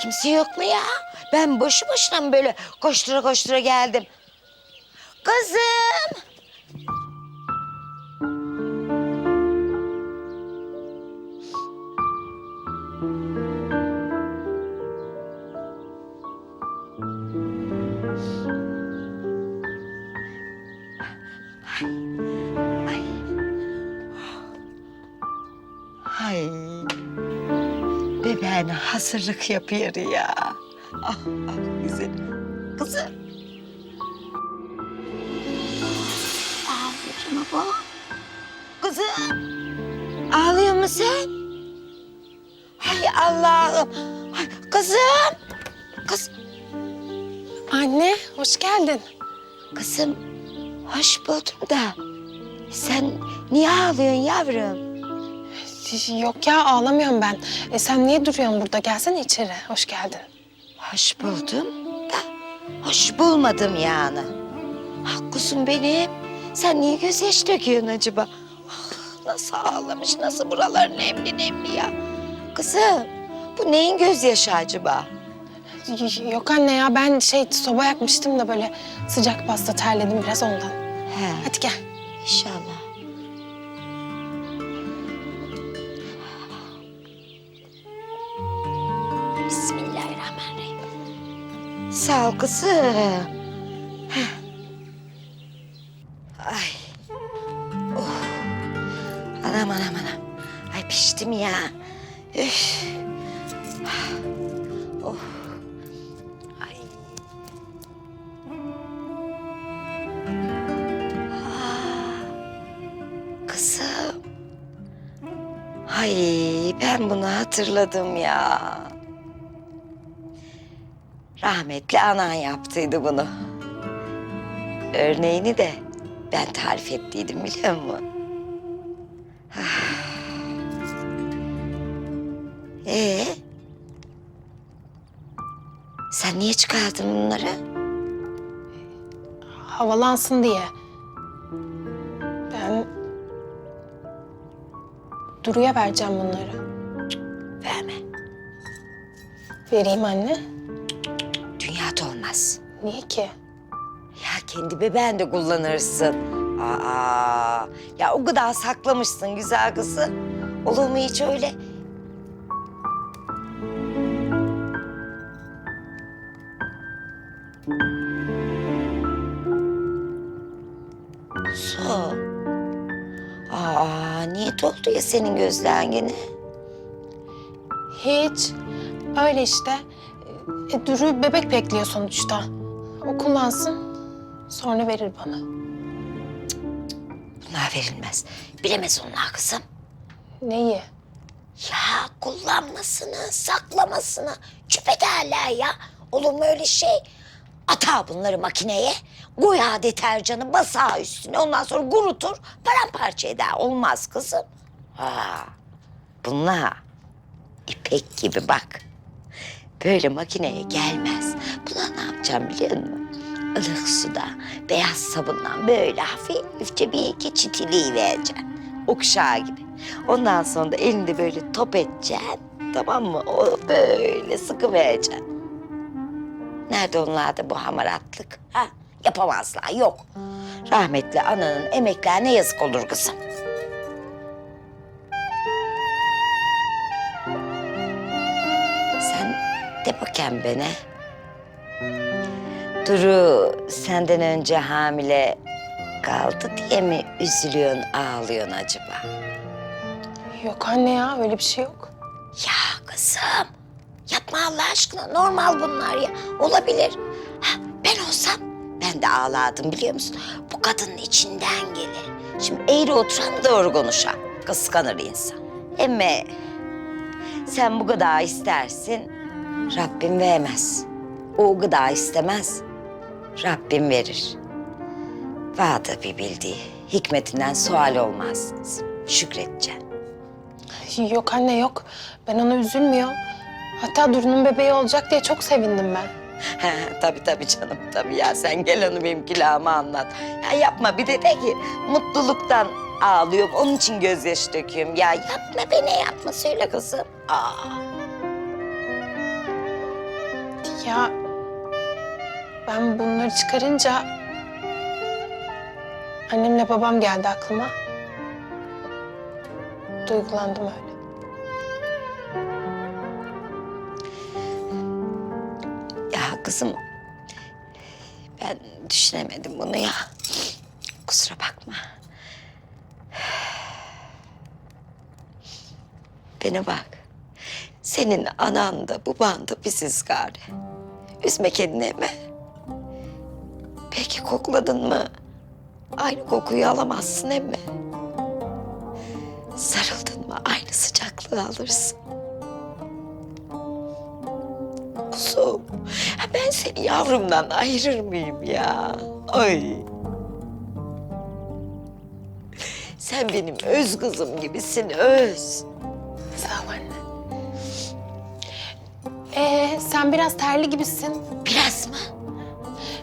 Kimse yok mu ya? Ben boşu boşuna mı böyle koştura koştura geldim? Kızım! Bebeğine hazırlık yapıyor ya. Ah, ah güzel. Kızım. Ağlıyor mu bu? Kızım. Ağlıyor musun sen? Hay Allah'ım. Ay, kızım. Kız, Anne, hoş geldin. kızım. Hoş buldum da. Sen niye ağlıyorsun yavrum? Yok ya, ağlamıyorum ben. E, sen niye duruyorsun burada? Gelsene içeri. Hoş geldin. Hoş buldum da hoş bulmadım yani. Kuzum benim. Sen niye gözyaşı döküyorsun acaba? Ah, nasıl ağlamış, nasıl buralar nemli nemli ya. Kızım, bu neyin gözyaşı acaba? Y- Yok anne ya, ben şey soba yakmıştım da böyle sıcak pasta terledim biraz ondan. He, Hadi gel. inşallah. Sağ ol kızım. Ay. Oh. Anam anam anam. Ay piştim ya. Üf. Oh. Ay. Ah. Kızım. Ay ben bunu hatırladım ya. Rahmetli anan yaptıydı bunu. Örneğini de ben tarif ettiydim biliyor musun? Ah. Ee? Sen niye çıkardın bunları? Havalansın diye. Ben Duru'ya vereceğim bunları. Verme. Vereyim anne. Olmaz. Niye ki? Ya kendi bebeğin de kullanırsın. Aa, ya o kadar saklamışsın güzel kızı. Olur mu hiç öyle? Su. Aa, niye doldu ya senin gözlerin gene? Hiç. Öyle işte. E, Duru bebek bekliyor sonuçta. O kullansın. Sonra verir bana. Bunlar verilmez. Bilemez onlar kızım. Neyi? Ya kullanmasını, saklamasını küp ederler ya. Olur mu öyle şey? Ata bunları makineye, koya deterjanı basa üstüne. Ondan sonra kurutur, paramparça eder. Olmaz kızım. Ha, bunlar ipek gibi bak. Böyle makineye gelmez. Buna ne yapacağım biliyor musun? Ilık suda, beyaz sabunla böyle hafifçe bir iki çitiliği vereceksin. Okşağı gibi. Ondan sonra da elinde böyle top edeceksin. Tamam mı? O böyle sıkı vereceksin. Nerede onlarda bu hamaratlık? Ha? Yapamazlar, yok. Rahmetli ananın emeklerine yazık olur kızım. De bakayım bana. Duru senden önce hamile kaldı diye mi üzülüyorsun, ağlıyorsun acaba? Yok anne ya öyle bir şey yok. Ya kızım, yapma Allah aşkına. Normal bunlar ya. Olabilir. Ha, ben olsam ben de ağlardım biliyor musun? Bu kadının içinden gelir. Şimdi eğri oturan doğru konuşan. Kıskanır insan. Emme sen bu gıda istersin, Rabbim vermez. O gıda istemez, Rabbim verir. Vardır bir bildiği. Hikmetinden sual olmaz. Şükredeceksin. Yok anne yok. Ben ona üzülmüyor. Hatta Duru'nun bebeği olacak diye çok sevindim ben. He, tabii tabii canım tabii ya sen gel onu benim külahıma anlat. Ya yapma bir de de ki mutluluktan ağlıyorum onun için gözyaşı döküyorum. Ya yapma beni yapma söyle kızım. Aa. Ya ben bunları çıkarınca annemle babam geldi aklıma. Duygulandım öyle. Ya kızım ben düşünemedim bunu ya. Kusura bakma. Bana bak. Senin anan da baban da biziz gari. Üzme kendini mi? Peki kokladın mı? Aynı kokuyu alamazsın emmi. Sarıldın mı aynı sıcaklığı alırsın. Kuzum, ben seni yavrumdan ayırır mıyım ya? Ay. Sen benim öz kızım gibisin, öz. Sen biraz terli gibisin. Biraz mı?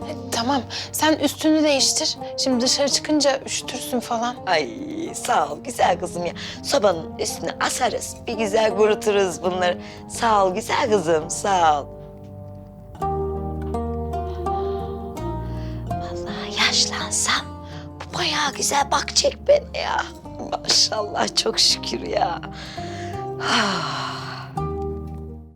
E, tamam, sen üstünü değiştir. Şimdi dışarı çıkınca üşütürsün falan. Ay sağ ol güzel kızım ya. Sobanın üstüne asarız, bir güzel kuruturuz bunları. Sağ ol güzel kızım, sağ ol. Vallahi yaşlansam bu bayağı güzel bakacak beni ya. Maşallah çok şükür ya. Ah.